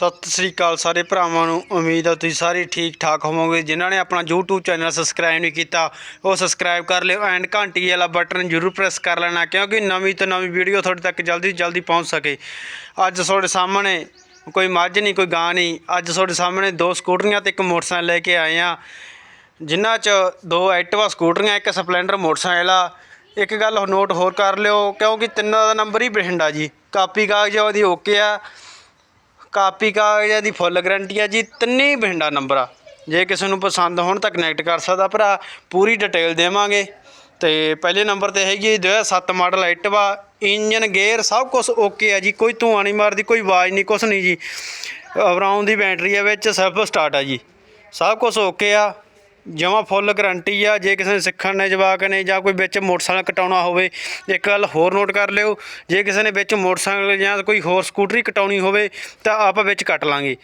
ਸਤਿ ਸ੍ਰੀ ਅਕਾਲ ਸਾਰੇ ਭਰਾਵਾਂ ਨੂੰ। ਉਮੀਦ ਹੈ ਤੁਸੀਂ ਸਾਰੇ ਠੀਕ ਠਾਕ ਹੋਵੋਗੇ। ਜਿਨ੍ਹਾਂ ਨੇ ਆਪਣਾ YouTube ਚੈਨਲ ਸਬਸਕ੍ਰਾਈਬ ਨਹੀਂ ਕੀਤਾ, ਉਹ ਸਬਸਕ੍ਰਾਈਬ ਕਰ ਲਿਓ ਐਂਡ ਘੰਟੀ ਵਾਲਾ ਬਟਨ ਜ਼ਰੂਰ ਪ੍ਰੈਸ ਕਰ ਲੈਣਾ, ਕਿਉਂਕਿ ਨਵੀਂ ਤੋਂ ਨਵੀਂ ਵੀਡੀਓ ਤੁਹਾਡੇ ਤੱਕ ਜਲਦੀ ਤੋਂ ਜਲਦੀ ਪਹੁੰਚ ਸਕੇ। ਅੱਜ ਤੁਹਾਡੇ ਸਾਹਮਣੇ ਕੋਈ ਮੱਝ ਨਹੀਂ, ਕੋਈ ਗਾਂ ਨਹੀਂ। ਅੱਜ ਤੁਹਾਡੇ ਸਾਹਮਣੇ ਦੋ ਸਕੂਟਰੀਆਂ ਤੇ ਇੱਕ ਮੋਟਰਸਾਈਕਲ ਲੈ ਕੇ ਆਏ ਆ ਜਿਨ੍ਹਾਂ 'ਚ ਦੋ ਐਕਟਿਵਾ ਸਕੂਟਰੀਆਂ, ਇੱਕ ਸਪਲੈਂਡਰ ਮੋਟਰਸਾਈਕਲ ਆ। ਇੱਕ ਗੱਲ ਨੋਟ ਹੋਰ ਕਰ ਲਿਓ, ਕਿਉਂਕਿ ਤਿੰਨਾਂ ਦਾ ਨੰਬਰ ਹੀ ਬਠਿੰਡਾ ਜੀ। ਕਾਪੀ ਕਾਗਜ਼ਾਂ ਉਹਦੀ ਓਕੇ ਆ। ਕਾਪੀ ਕਾਗਜ਼ਾਂ ਦੀ ਫੁੱਲ ਗਰੰਟੀ ਆ ਜੀ, ਤਿੰਨੇ ਬਠਿੰਡਾ ਨੰਬਰ ਆ। ਜੇ ਕਿਸੇ ਨੂੰ ਪਸੰਦ ਹੋਣ ਤਾਂ ਕਨੈਕਟ ਕਰ ਸਕਦਾ ਭਰਾ, ਪੂਰੀ ਡਿਟੇਲ ਦੇਵਾਂਗੇ। ਤੇ ਪਹਿਲੇ ਨੰਬਰ ਤੇ ਹੈਗੀ 2007 ਮਾਡਲ ਐਕਟਿਵਾ ਇੰਜਨ ਗੇਅਰ ਸਭ ਕੁਝ ਓਕੇ ਆ ਜੀ, ਕੋਈ ਧੂਆਂ ਨਹੀਂ ਮਾਰਦੀ, ਕੋਈ ਆਵਾਜ਼ ਨਹੀਂ, ਕੁਛ ਨਹੀਂ ਜੀ। ਅਵਰਾਉਂ ਦੀ ਬੈਟਰੀ ਆ ਵਿੱਚ ਸੈਲਫ ਸਟਾਰਟ ਆ ਜੀ। ਸਭ ਕੁਝ ਓਕੇ ਆ। ਜਮਾ ਫੁੱਲ ਗਰੰਟੀ ਆ, ਜੇ ਕਿਸੇ ਨੇ ਸਿੱਖਣ ਨੇ ਜਵਾਕ ਨੇ ਜਾਂ ਕੋਈ ਵਿੱਚ ਮੋਟਰਸਾਈਕਲ ਕਟਾਉਣਾ ਹੋਵੇ, ਇੱਕ ਗੱਲ ਹੋਰ ਨੋਟ ਕਰ ਲਿਓ, ਜੇ ਕਿਸੇ ਨੇ ਵਿੱਚ ਮੋਟਰਸਾਈਕਲ ਜਾਂ ਕੋਈ ਹੋਰ ਸਕੂਟਰੀ ਕਟਾਉਣੀ ਹੋਵੇ, ਤਾਂ ਆਪਾਂ ਵਿੱਚ ਕੱਟ ਲਾਂਗੇ।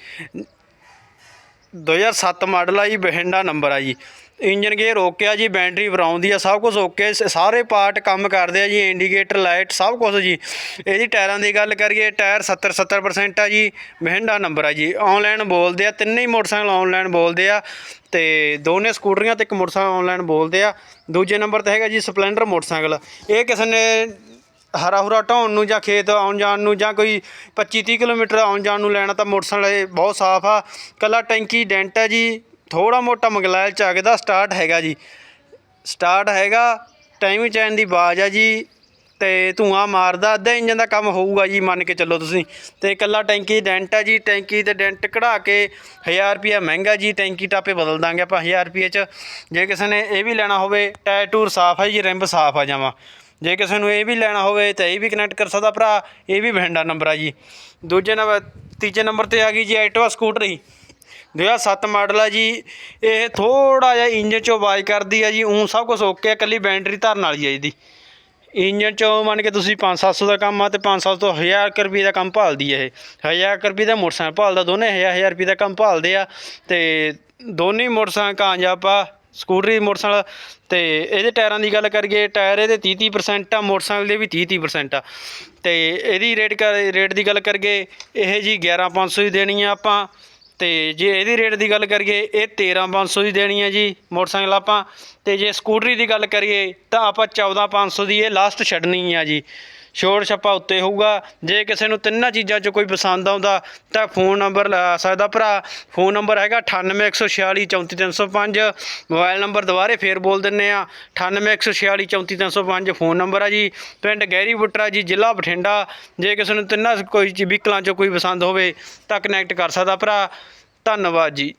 2007 ਮਾਡਲ ਆ ਜੀ ਬਹਿੰਡਾ ਨੰਬਰ ਆ ਜੀ। ਇੰਜਨ ਗੇਅਰ ਓਕੇ ਆ ਜੀ ਬੈਟਰੀ ਵਰਾਉਂਦੀ ਆ, ਸਭ ਕੁਝ ਓਕੇ ਸ- ਸਾਰੇ ਪਾਰਟ ਕੰਮ ਕਰਦੇ ਆ ਜੀ ਇੰਡੀਕੇਟਰ ਲਾਈਟ ਸਭ ਕੁਝ ਜੀ। ਇਹਦੀ ਟਾਇਰਾਂ ਦੀ ਗੱਲ ਕਰੀਏ, ਟਾਇਰ 70 70% ਆ ਜੀ ਮਹਿੰਡਾ ਨੰਬਰ ਆ ਜੀ। ਆਨਲਾਈਨ ਬੋਲਦੇ ਆ, ਤਿੰਨੇ ਹੀ ਮੋਟਰਸਾਈਕਲ ਆਨਲਾਈਨ ਬੋਲਦੇ ਆ, ਤੇ ਦੋਨੇ ਸਕੂਟਰੀਆਂ ਤੇ ਇੱਕ ਮੋਟਰਸਾਈਕਲ ਆਨਲਾਈਨ ਬੋਲਦੇ ਆ। ਦੂਜੇ ਨੰਬਰ ਤੇ ਹੈਗਾ ਜੀ, ਸਪਲੈਂਡਰ ਮੋਟਰਸਾਈਕਲ। ਇਹ ਕਿਸੇ ਨੇ ਹਰਾ ਹੁਰਾ ਢਾਉਣ ਨੂੰ ਜਾਂ ਖੇਤ ਆਉਣ ਜਾਣ ਨੂੰ ਜਾਂ ਕੋਈ 25 30 ਕਿਲੋਮੀਟਰ ਆਉਣ ਜਾਣ ਨੂੰ ਲੈਣਾ ਤਾਂ ਮੋਟਰਸਾਈਕਲ ਇਹ ਬਹੁਤ ਸਾਫ਼ ਆ। ਕੱਲਾ ਟੈਂਕੀ, ਡੈਂਟ ਹੈ ਜੀ। ਥੋੜਾ ਮੋਟਾ ਮੰਗਲਾਇਲ ਚੱਕਦਾ ਸਟਾਰਟ ਹੈਗਾ ਜੀ। ਸਟਾਰਟ ਹੈਗਾ ਟਾਈਮ ਚੈਨ ਦੀ ਆਵਾਜ਼ ਆ ਜੀ ਤੇ ਧੂਆਂ ਮਾਰਦਾ, ਅੱਧਾ ਇੰਜਨ ਦਾ ਕੰਮ ਹੋਊਗਾ ਜੀ ਮੰਨ ਕੇ ਚੱਲੋ ਤੁਸੀਂ। ਤੇ ਇਕੱਲਾ ਟੈਂਕੀ ਡੈਂਟ ਆ ਜੀ, ਟੈਂਕੀ ਤੇ ਡੈਂਟ ਕਢਾ ਕੇ 1000 ਰੁਪਿਆ ਮਹਿੰਗਾ ਜੀ, ਟੈਂਕੀ ਟਾਪੇ ਬਦਲ ਦਾਂਗੇ ਆਪਾਂ 1000 ਰੁਪਏ ਚ। ਜੇ ਕਿਸੇ ਨੇ ਇਹ ਵੀ ਲੈਣਾ ਹੋਵੇ, ਟਾਇਰ ਟੂਰ ਸਾਫ਼ ਹੈ ਜੀ, ਰਿੰਬ ਸਾਫ਼ ਆ ਜਾਵਾਂ। ਜੇ ਕਿਸੇ ਨੂੰ ਇਹ ਵੀ ਲੈਣਾ ਹੋਵੇ ਤਾਂ ਇਹ ਵੀ ਕਨੈਕਟ ਕਰ ਸਕਦਾ ਭਰਾ, ਇਹ ਵੀ ਬਹਿੰਡਾ ਨੰਬਰ ਆ ਜੀ। ਦੂਜੇ ਨੰਬਰ, ਤੀਜੇ ਨੰਬਰ ਤੇ ਆ ਗਈ ਜੀ ਐਕਟਿਵਾ ਸਕੂਟਰੀ 2007 ਮਾਡਲ ਆ ਜੀ, ਇਹ ਥੋੜਾ ਜਿਹਾ ਇੰਜਨ ਚੋਂ ਆਵਾਜ਼ ਕਰਦੀ ਆ ਜੀ ਉਹ ਸਭ ਕੁਝ ਓਕੇ ਆ ਕੱਲੀ ਬੈਟਰੀ ਧਰਨ ਵਾਲੀ ਆ ਇਹਦੀ। ਇੰਜਨ ਚੋਂ ਮੰਨ ਕੇ ਤੁਸੀਂ 5-700 ਦਾ ਕੰਮ ਆ ਤੇ 500 ਤੋਂ 1000 ਕੁ ਰੁਪਏ ਦਾ ਕੰਮ ਭਾਲਦੀ ਹੈ ਇਹ। 1000 ਕੁ ਰੁਪਏ ਦਾ ਮੋਟਰਸਾਈਕਲ ਭਾਲਦਾ, ਦੋਨੇ 1000 ਰੁਪਏ ਦਾ ਕੰਮ ਭਾਲਦੇ ਆ ਤੇ ਦੋਨੇ ਮੋਟਰਸਾਈਕਲ ਕਾਮਯਾਬ ਆ, ਸਕੂਟਰੀ ਮੋਟਰਸਾਈਕਲ ਤੇ ਇਹਦੇ ਟਾਇਰਾਂ ਦੀ ਗੱਲ ਕਰੀਏ, ਟਾਇਰ ਇਹਦੇ 30-30% ਆ, ਮੋਟਰਸਾਈਕਲ ਦੇ ਵੀ 30-30% ਆ। ਤੇ ਇਹਦੀ ਰੇਟ ਕਰ, ਰੇਟ ਦੀ ਗੱਲ ਕਰੀਏ, ਇਹ ਜੀ 11500 ਹੀ ਦੇਣੀ ਆ ਆਪਾਂ। ਤੇ ਜੇ ਇਹਦੀ ਰੇਟ ਦੀ ਗੱਲ ਕਰੀਏ, ਇਹ 13500 ਦੀ ਦੇਣੀ ਹੈ ਜੀ ਮੋਟਰਸਾਈਕਲ ਆਪਾਂ। ਤੇ ਜੇ ਸਕੂਟਰੀ ਦੀ ਗੱਲ ਕਰੀਏ, ਤਾਂ ਆਪਾਂ 14500 ਦੀ ਇਹ ਲਾਸਟ ਛੱਡਣੀ ਆ ਜੀ। ਛੋੜ ਛੱਪਾ ਉੱਤੇ ਹੋਊਗਾ। ਜੇ ਕਿਸੇ ਨੂੰ ਤਿੰਨਾਂ ਚੀਜ਼ਾਂ 'ਚੋਂ ਕੋਈ ਪਸੰਦ ਆਉਂਦਾ, ਤਾਂ ਫੋਨ ਨੰਬਰ ਲਾ ਸਕਦਾ ਭਰਾ। ਫੋਨ ਨੰਬਰ ਹੈਗਾ 9814634305 ਮੋਬਾਈਲ ਨੰਬਰ ਦੁਬਾਰੇ ਫੇਰ ਬੋਲ ਦਿੰਨੇ ਆ। 9814634305 ਫੋਨ ਨੰਬਰ ਆ ਜੀ। ਪਿੰਡ ਗਹਿਰੀ ਬੁੱਟਰਾ ਜੀ, ਜ਼ਿਲ੍ਹਾ ਬਠਿੰਡਾ। ਜੇ ਕਿਸੇ ਨੂੰ ਤਿੰਨਾਂ ਕੋਈ ਵਹੀਕਲਾਂ 'ਚੋਂ ਕੋਈ ਪਸੰਦ ਹੋਵੇ, ਤਾਂ ਕਨੈਕਟ ਕਰ ਸਕਦਾ ਭਰਾ। ਧੰਨਵਾਦ ਜੀ।